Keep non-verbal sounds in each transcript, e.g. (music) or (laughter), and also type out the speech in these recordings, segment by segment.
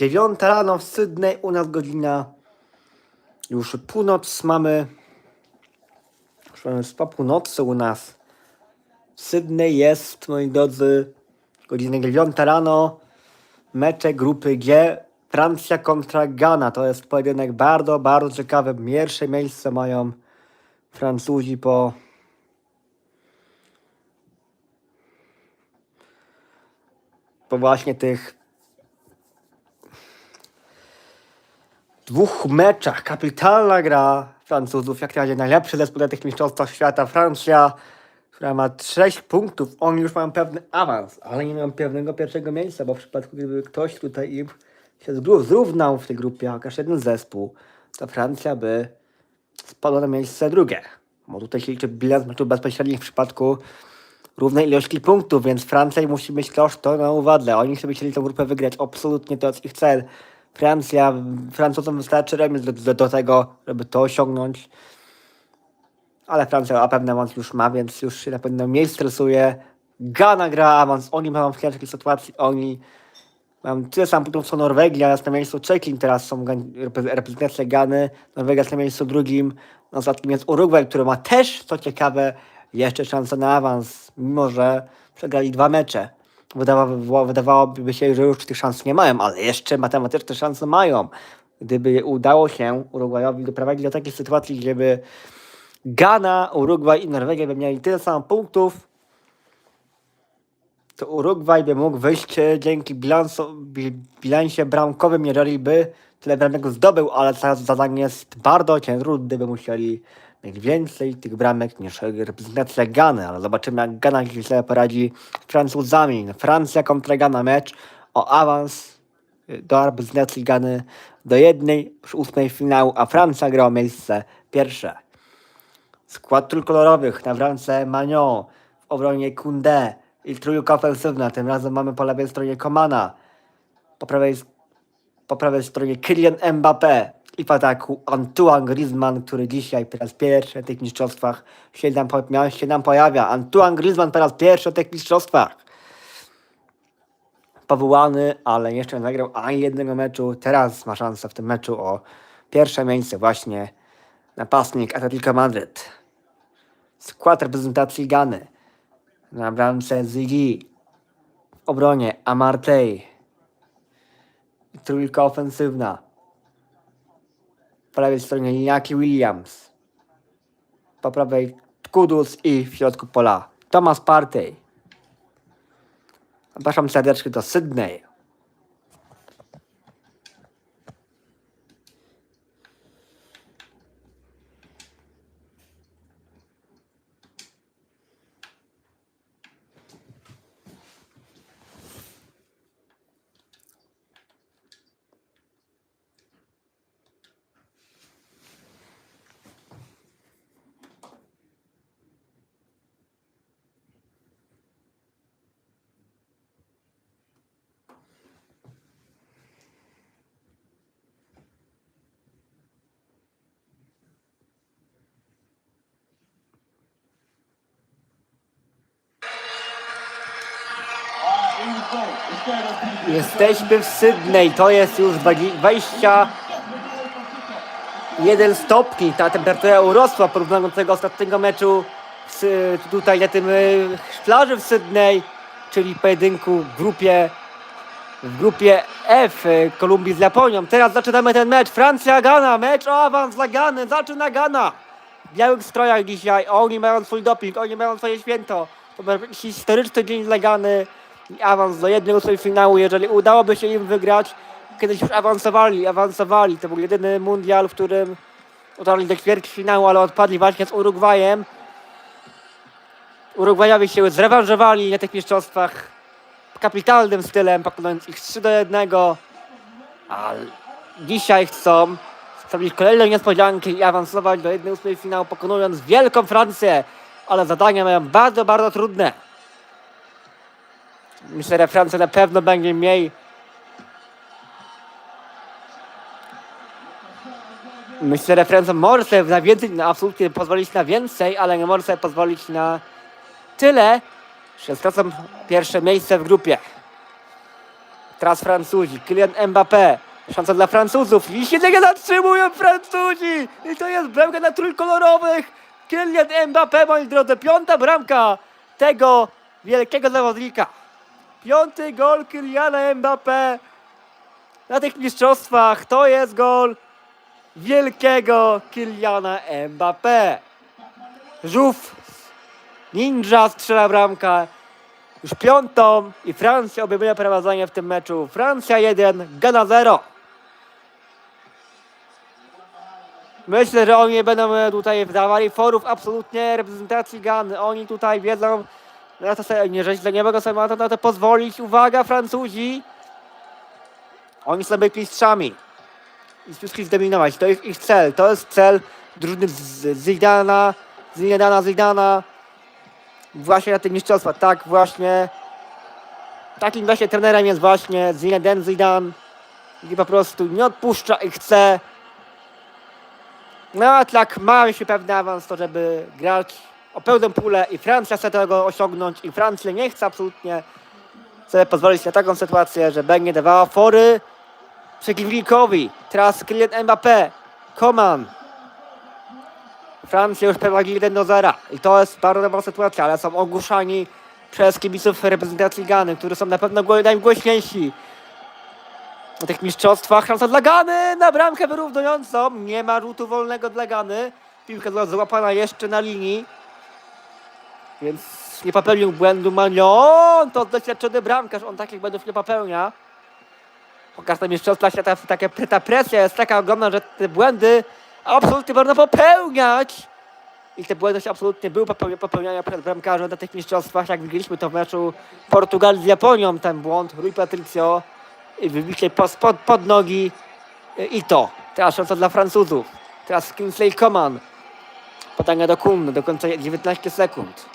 Dziewiąta rano w Sydney, u nas godzina już północ mamy. Już mamy po północy u nas. W Sydney jest, moi drodzy, godzina dziewiąta rano. Mecze grupy G. Francja kontra Ghana. To jest pojedynek bardzo, bardzo ciekawy. Pierwsze miejsce mają Francuzi po po właśnie tych dwóch meczach. Kapitalna gra Francuzów, jak najbardziej najlepszy zespół na tych mistrzostwach świata. Francja, która ma 6 punktów, oni już mają pewny awans, ale nie mają pewnego pierwszego miejsca, bo w przypadku gdyby ktoś tutaj im się zró- zrównał w tej grupie, chociaż jeden zespół, to Francja by spadła na miejsce drugie. Bo tutaj się liczy bilans meczów bezpośrednich w przypadku równej ilości punktów, więc Francja musi mieć też to na uwadze. Oni chcieli tę grupę wygrać, absolutnie to jest ich cel. Francja, Francuzom wystarczy remis do, do, do tego, żeby to osiągnąć. Ale Francja pewno awans już ma, więc już się na pewno mniej stresuje. Ghana gra awans, oni mają w ciężkiej sytuacji, oni mają tyle samo punktów co Norwegia, jest na miejscu trzecim teraz są gan- repre- reprezentacje Gany, Norwegia jest na miejscu drugim, na ostatnim jest Urugwaj, który ma też, co ciekawe, jeszcze szansę na awans, mimo że przegrali dwa mecze. Wydawa- wydawałoby się, że już tych szans nie mają, ale jeszcze matematyczne szanse mają. Gdyby udało się Urugwajowi doprowadzić do takiej sytuacji, gdyby Ghana, Urugwaj i Norwegia by mieli tyle samo punktów, to Urugwaj by mógł wyjść e, dzięki bilansu, bi, bilansie bramkowym, jeżeli by tyle bramek zdobył, ale teraz zadanie jest bardzo ciężkie, by musieli mieć więcej tych bramek niż reprezentacja Gany, ale zobaczymy jak Gana się źle poradzi z Francuzami. Francja kontra Gana mecz o awans do reprezentacji Gany do jednej z ósmej finału, a Francja gra o miejsce pierwsze. Skład trójkolorowych na bramce Magnon, w obronie Kunde i trójka ofensywna. Tym razem mamy po lewej stronie Komana, po prawej, po prawej stronie Kylian Mbappé i w ataku Antoine Griezmann, który dzisiaj po raz pierwszy w tych mistrzostwach się nam, się nam pojawia. Antoine Griezmann po raz pierwszy w tych mistrzostwach. Powołany, ale jeszcze nie zagrał ani jednego meczu. Teraz ma szansę w tym meczu o pierwsze miejsce właśnie napastnik Atletico Madryt. Skład reprezentacji Gany. Na bramce Ziggy. W obronie Amartey. Trójka ofensywna. Prawej stronie Iñaki Williams. Po prawej Kudus i w środku pola Thomas Partey. Zapraszam serdecznie do Sydney. Jesteśmy w Sydney, to jest już 21 stopni. Ta temperatura urosła w porównaniu do tego ostatniego meczu tutaj na tym y, plaży w Sydney, czyli pojedynku w grupie w grupie F y, Kolumbii z Japonią. Teraz zaczynamy ten mecz. Francja-Gana, mecz o awans dla Gany. Zaczyna Gana. W białych strojach dzisiaj. Oni mają swój doping, oni mają swoje święto. To będzie historyczny dzień dla Gany awans do jednego finału. Jeżeli udałoby się im wygrać, kiedyś już awansowali, awansowali. To był jedyny mundial, w którym dotarli do ćwierćfinału, ale odpadli właśnie z Urugwajem. Urugwajowie się zrewanżowali na tych mistrzostwach kapitalnym stylem, pokonując ich 3 do 1. A dzisiaj chcą zrobić kolejną niespodziankę i awansować do 1-8 finału, pokonując wielką Francję. Ale zadania mają bardzo, bardzo trudne. Myślę, że Francja na pewno będzie mniej. Myślę, że Francja może sobie na więcej, na absolutnie pozwolić na więcej, ale nie może sobie pozwolić na tyle, że stracą pierwsze miejsce w grupie. Teraz Francuzi, Kylian Mbappé. Szansa dla Francuzów. I się nie zatrzymują Francuzi. I to jest bramka na trójkolorowych. Kylian Mbappé, moi drodzy. Piąta bramka tego wielkiego zawodnika. Piąty gol Kyliana Mbappé na tych mistrzostwach. To jest gol wielkiego Kyliana Mbappé. Żółw Ninja strzela bramkę. Już piątą i Francja obejmuje prowadzenie w tym meczu. Francja 1, Ghana 0. Myślę, że oni będą tutaj dawali forów absolutnie reprezentacji Gany. Oni tutaj wiedzą, na to sobie, nie, że nie mogą sobie na to, na to pozwolić. Uwaga, Francuzi. Oni są być mistrzami. I wszystkich zdominować. To jest ich cel. To jest cel drużyny Zidana, Zinedana, Zidana. Właśnie na tym mistrzostwa. Tak właśnie. Takim właśnie trenerem jest właśnie Zinedine Zidane. I po prostu nie odpuszcza i chce. No a tak ma jeszcze pewny awans to, żeby grać o pełną pulę i Francja chce tego osiągnąć i Francja nie chce absolutnie sobie pozwolić na taką sytuację, że będzie dawała fory przeciwnikowi. Teraz Kylian Mbappé, Coman. Francja już prowadzi 1 do 0 i to jest bardzo dobra sytuacja, ale są ogłuszani przez kibiców reprezentacji Gany, którzy są na pewno gło- najgłośniejsi na tych mistrzostwach. Szansa dla Gany na bramkę wyrównującą. Nie ma rzutu wolnego dla Gany. Piłka złapana jeszcze na linii. Więc nie popełnił błędu Manion. To doświadczony bramkarz. On takich błędów nie popełnia. Pokaż te mistrzostwa świata, taka, ta presja jest taka ogromna, że te błędy absolutnie można popełniać. I te błędy absolutnie były popełnia- popełniania przez bramkarzy na tych mistrzostwach. Jak widzieliśmy to w meczu Portugalii z Japonią, ten błąd, Rui Patricio wybicie pod, pod, pod nogi i to. Teraz szansa dla Francuzów. Teraz Kingsley Coman. Podanie do Kun do końca 19 sekund.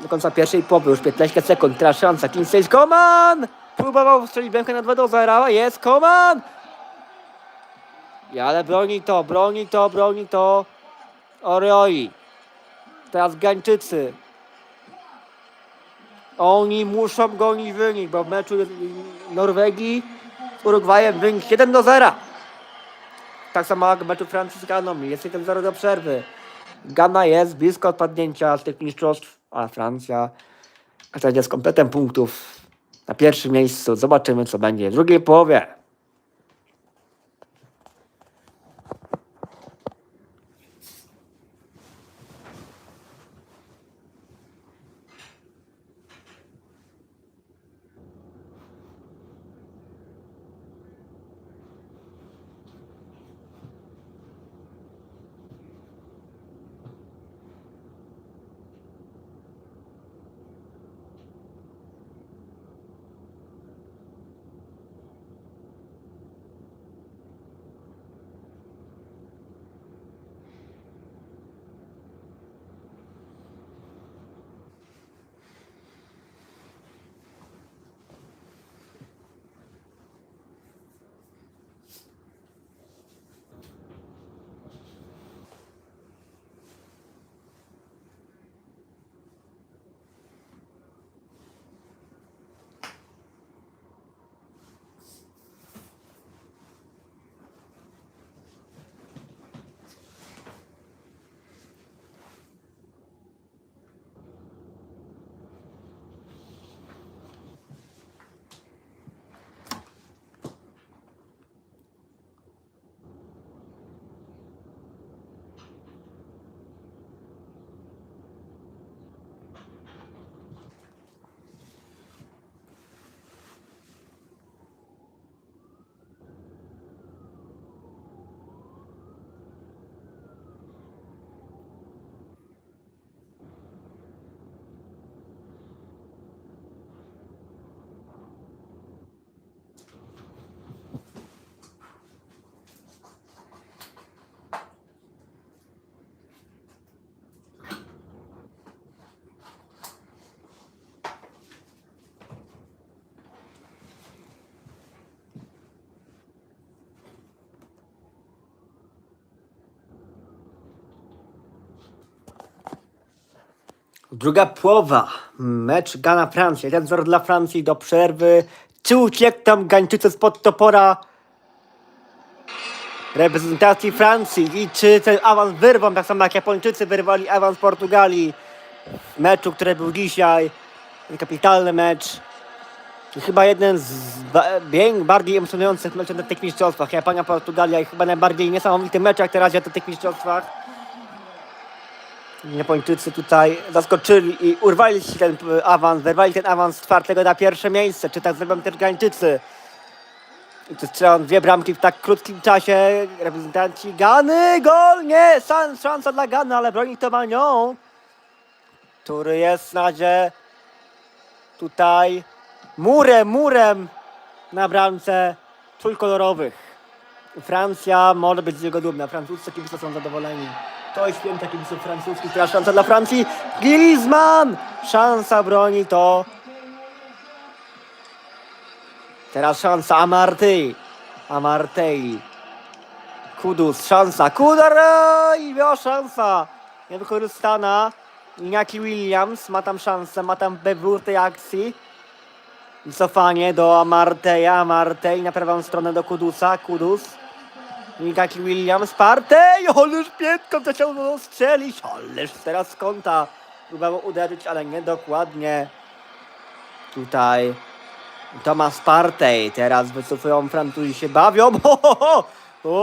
Do końca pierwszej połowy już 15 sekund. Teraz szansa. Kingsley Coman! Próbował strzelić bramkę na 2 do 0. Jest Coman! I ale broni to, broni to, broni to. Oreoi. Teraz Gańczycy. Oni muszą gonić wynik, bo w meczu Norwegii z Urugwajem wynik 1 do 0. Tak samo jak w meczu Francji z Ganą. Jest 1 0 do przerwy. Gana jest blisko odpadnięcia z tych mistrzostw, a Francja będzie z kompletem punktów na pierwszym miejscu. Zobaczymy, co będzie w drugiej połowie. Druga połowa. Mecz Gana-Francja. 1-0 dla Francji do przerwy. Czy uciekną Gańczycy spod topora reprezentacji Francji i czy ten awans wyrwą, tak samo jak Japończycy wyrwali awans Portugalii w meczu, który był dzisiaj. Kapitalny mecz. Chyba jeden z bardziej emocjonujących meczów na tych mistrzostwach. Japonia, Portugalia i chyba najbardziej niesamowity mecz jak teraz na tych mistrzostwach. Japończycy tutaj zaskoczyli i urwali się ten e, awans, wyrwali ten awans z czwartego na pierwsze miejsce. Czy tak zrobią też Gańczycy? I tu strzelają dwie bramki w tak krótkim czasie. Reprezentanci Gany, gol! Nie! San, szansa dla Gany, ale broni to Manion, który jest na razie tutaj murem, murem na bramce trójkolorowych. Francja może być z niego dumna. Francuscy kibice są zadowoleni. To jest święta kibiców francuskich. Teraz szansa dla Francji. Griezmann! Szansa broni to. Teraz szansa Amartey. Amartey. Kudus, szansa. Kudara! I miała szansa. Niewykorzystana. Iñaki Williams ma tam szansę, ma tam wybór tej akcji. Cofanie do Amarteja, Amartej na prawą stronę do Kudusa, Kudus. Iñaki Williams, Partey, ależ piętką to chciał strzelić, ależ teraz z kąta. Próbował uderzyć, ale niedokładnie. Tutaj Tomasz Partey, teraz wycofują Francuzi się bawią. (laughs) Ho, ho, ho.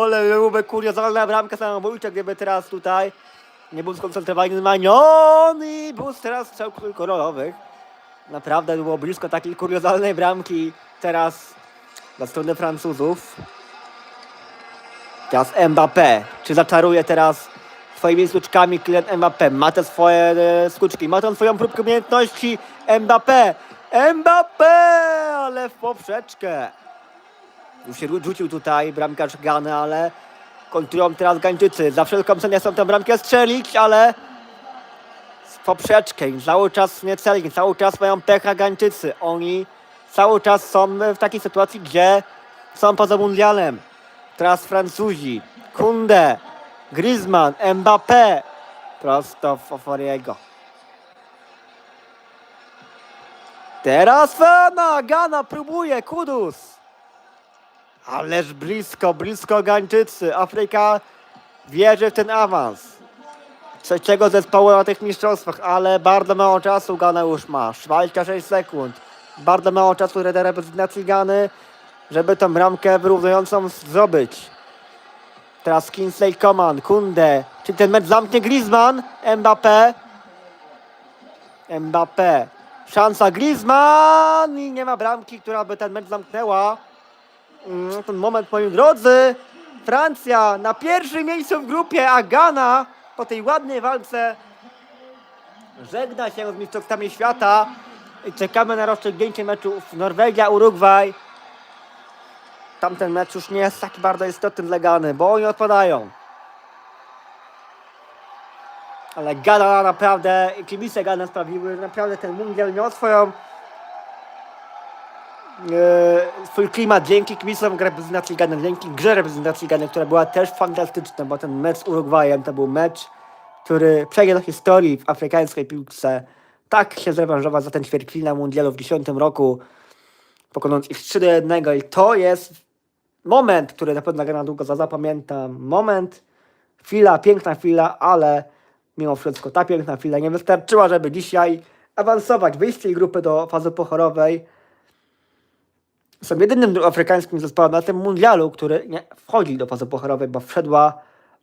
Ale byłoby kuriozalna bramka samobójcza, gdyby teraz tutaj nie był skoncentrowany Manion i był teraz strzał kolorowych. Naprawdę było blisko takiej kuriozalnej bramki teraz dla strony Francuzów. Teraz Mbappé. Czy zaczaruje teraz swoimi sztuczkami klient Mbappé? Ma te swoje e, ma tą swoją próbkę umiejętności Mbappé. Mbappé, ale w poprzeczkę. Już się rzucił tutaj bramkarz Gany, ale kontrują teraz Gańczycy. Za wszelką cenę chcą tę bramkę strzelić, ale w poprzeczkę. I Cały czas nie celni, cały czas mają pecha Gańczycy. Oni cały czas są w takiej sytuacji, gdzie są poza mundialem. Teraz Francuzi, Kunde, Griezmann, Mbappé. Prosto w Oforiego. Teraz Fana, Gana próbuje, Kudus. Ależ blisko, blisko Gańczycy. Afryka wierzy w ten awans. Trzeciego zespołu na tych mistrzostwach, ale bardzo mało czasu Gana już ma. 26 sekund. Bardzo mało czasu reprezentacji Gany, żeby tą bramkę wyrównującą zdobyć. Teraz Kingsley Coman, Kunde. Czy ten mecz zamknie Griezmann? Mbappé. Mbappé. Szansa Griezmann i nie ma bramki, która by ten mecz zamknęła. Mm, Ten moment, moi drodzy. Francja na pierwszym miejscu w grupie, a Ghana po tej ładnej walce żegna się z mistrzostwami świata. I czekamy na rozstrzygnięcie meczów Norwegia-Urugwaj. Tamten mecz już nie jest taki bardzo istotny dla Gany, bo oni odpadają. Ale Gana naprawdę, kibice Gana sprawiły, naprawdę ten mundial miał swoją e, swój klimat dzięki kibicom reprezentacji Gany, dzięki grze reprezentacji Gany, która była też fantastyczna, bo ten mecz z Urugwajem to był mecz, który przejdzie do historii w afrykańskiej piłce. Tak się zrewanżował za ten ćwierćfinał mundialu w 10 roku, pokonując ich 3 do 1 i to jest moment, który na pewno Gana długo za- zapamiętam. Moment, chwila, piękna chwila, ale mimo wszystko ta piękna chwila nie wystarczyła, żeby dzisiaj awansować, wyjść z tej grupy do fazy pochorowej. Są jedynym afrykańskim zespołem na tym mundialu, który nie wchodzi do fazy pochorowej, bo wszedła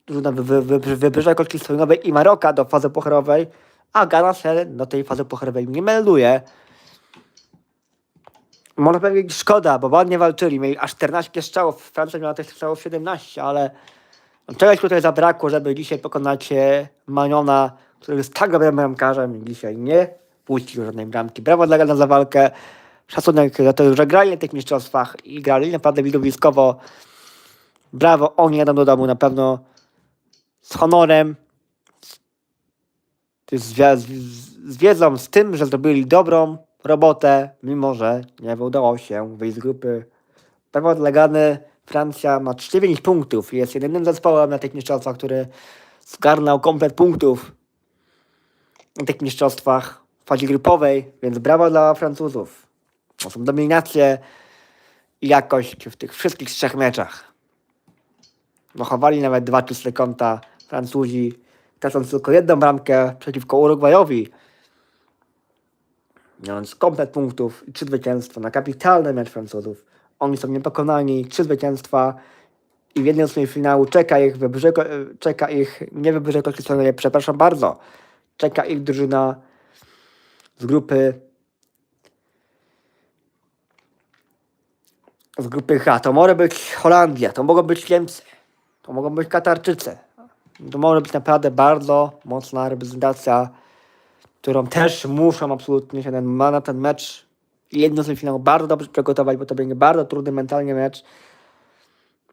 drużyna wy, wy, wy, Wybrzeża Kotki Słoniowej i Maroka do fazy pochorowej, a Ghana się do tej fazy pochorowej nie melduje. Można powiedzieć szkoda, bo ładnie walczyli. Mieli aż 14 strzałów. Francja miała tych strzałów 17, ale czegoś tutaj zabrakło, żeby dzisiaj pokonać e, Maniona, który jest tak dobrym bramkarzem dzisiaj nie puścił żadnej bramki. Brawo dla Gana za walkę. Szacunek za to, że grali na tych mistrzostwach i grali naprawdę widowiskowo. Brawo, oni jadą do domu na pewno z honorem, z, z, z wiedzą, z tym, że zrobili dobrą robotę, mimo że nie udało się wyjść z grupy. Brawo dla Gany. Francja ma 9 punktów i jest jedynym zespołem na tych mistrzostwach, który zgarnął komplet punktów na tych mistrzostwach w fazie grupowej, więc brawo dla Francuzów. To są dominacje jakość w tych wszystkich trzech meczach. Dochowali nawet dwa czyste konta Francuzi, tracąc tylko jedną bramkę przeciwko Urugwajowi. Mając komplet punktów i trzy zwycięstwa na kapitalny mecz Francuzów. Oni są niepokonani, trzy zwycięstwa i w jednym z finału czeka ich wybrzeże, czeka ich, nie wybrzeże Kościelne, przepraszam bardzo, czeka ich drużyna z grupy z grupy H. To może być Holandia, to mogą być Niemcy, to mogą być Katarczycy. To może być naprawdę bardzo mocna reprezentacja, którą też muszą absolutnie się ten, na ten mecz jedno z finału bardzo dobrze przygotować, bo to będzie bardzo trudny mentalnie mecz.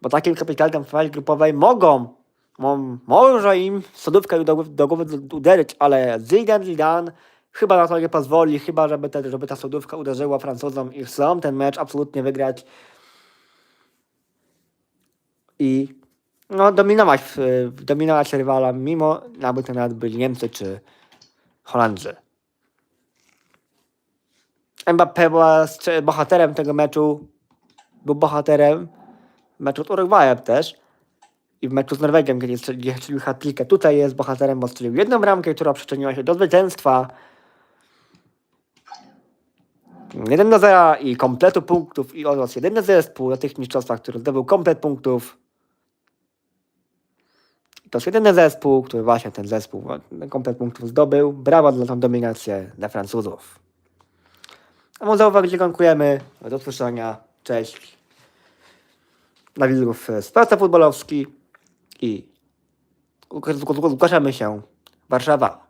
Bo takim kapitalnym w fazie grupowej mogą, mo, może im sodówkę do, do głowy uderzyć, ale Zidane Zidane chyba na to nie pozwoli, chyba żeby, te, żeby ta sodówka uderzyła Francuzom i chcą ten mecz absolutnie wygrać i no, dominować, dominować rywala, mimo aby to nawet byli Niemcy czy Holandrzy. Mbappé była bohaterem tego meczu, był bohaterem meczu z Urugwajem też i w meczu z Norwegią, gdzie strzelił hat Tutaj jest bohaterem, bo strzelił jedną bramkę, która przyczyniła się do zwycięstwa. 1 do 0 i kompletu punktów i oraz jedyny zespół na tych mistrzostwach, który zdobył komplet punktów. To jest jedyny zespół, który właśnie ten zespół ten komplet punktów zdobył. Brawa za tą dominację dla Francuzów. A mu za uwagę dziękujemy. Do usłyszenia. Cześć. Na widzów Sporta Futbolowski i zgłaszamy się Warszawa.